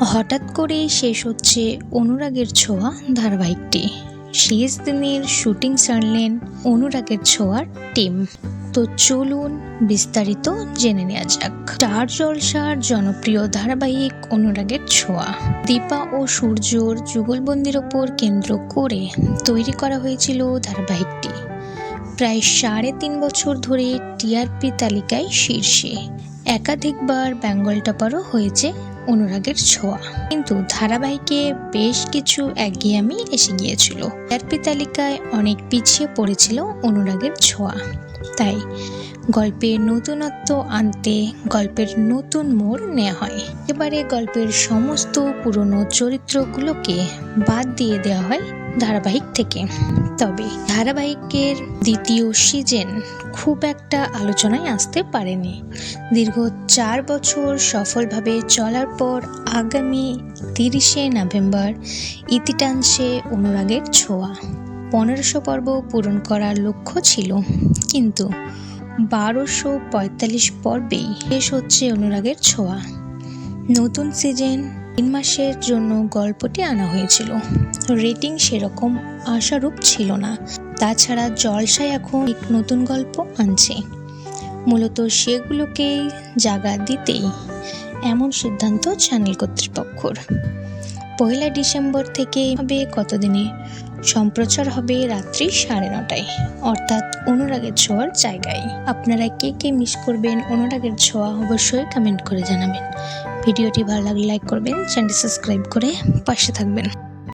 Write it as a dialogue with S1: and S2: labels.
S1: হঠাৎ করেই শেষ হচ্ছে অনুরাগের ছোঁয়া ধারাবাহিকটি। শেষ দিনের শুটিং সারলেন অনুরাগের ছোঁয়ার টিম। তো চলুন বিস্তারিত জেনে নেওয়া যাক। স্টার জলসার জনপ্রিয় ধারাবাহিক অনুরাগের ছোঁয়া। দীপা ও সূর্যর যুগলবন্দির ওপর কেন্দ্র করে তৈরি করা হয়েছিল ধারাবাহিকটি। প্রায় সাড়ে তিন বছর ধরে টিআরপি তালিকায় শীর্ষে। একাধিকবার বেঙ্গল টপারও হয়েছে অনুরাগের ছোঁয়া। কিন্তু ধারাবাহিকে বেশ কিছু একঘেয়ামি এসে গিয়েছিল। টিআরপি তালিকায় অনেক পিছিয়ে পড়েছিল অনুরাগের ছোঁয়া। তাই গল্পের নতুনত্ব আনতে গল্পের নতুন মোড় নেওয়া হয়। এবারে গল্পের সমস্ত পুরনো চরিত্রগুলোকে বাদ দিয়ে দেওয়া হয় ধারাবাহিক থেকে। তবে ধারাবাহিকের দ্বিতীয় সিজন খুব একটা আলোচনায় আসতে পারেনি। দীর্ঘ চার বছর সফলভাবে চলার পর আগামী তিরিশে নভেম্বর ইতি টানছে অনুরাগের ছোঁয়া। পনেরোশো পর্ব পূরণ করার লক্ষ্য ছিল, কিন্তু বারোশো পঁয়তাল্লিশ পর্বেই শেষ হচ্ছে অনুরাগের ছোঁয়া। নতুন সিজন তিন মাসের জন্য গল্পটি আনা হয়েছিল। রেটিং সেরকম আশারূপ ছিল না। তাছাড়া জলসায় এখন এক নতুন গল্প আনছে। মূলত সেগুলোকেই জায়গা দিতেই এমন সিদ্ধান্ত চ্যানেল কর্তৃপক্ষর। পয়লা ডিসেম্বর থেকে হবে কতদিনে? সম্প্রচার হবে রাত্রি সাড়ে নটায়। অর্থাৎ অনুরাগের ছোঁয়ার জায়গায়। আপনারা কে কে মিস করবেন অনুরাগের ছোঁয়া অবশ্যই কমেন্ট করে জানাবেন। ভিডিওটি ভালো লাগলে লাইক করবেন চ্যানেলটি সাবস্ক্রাইব করে পাশে থাকবেন।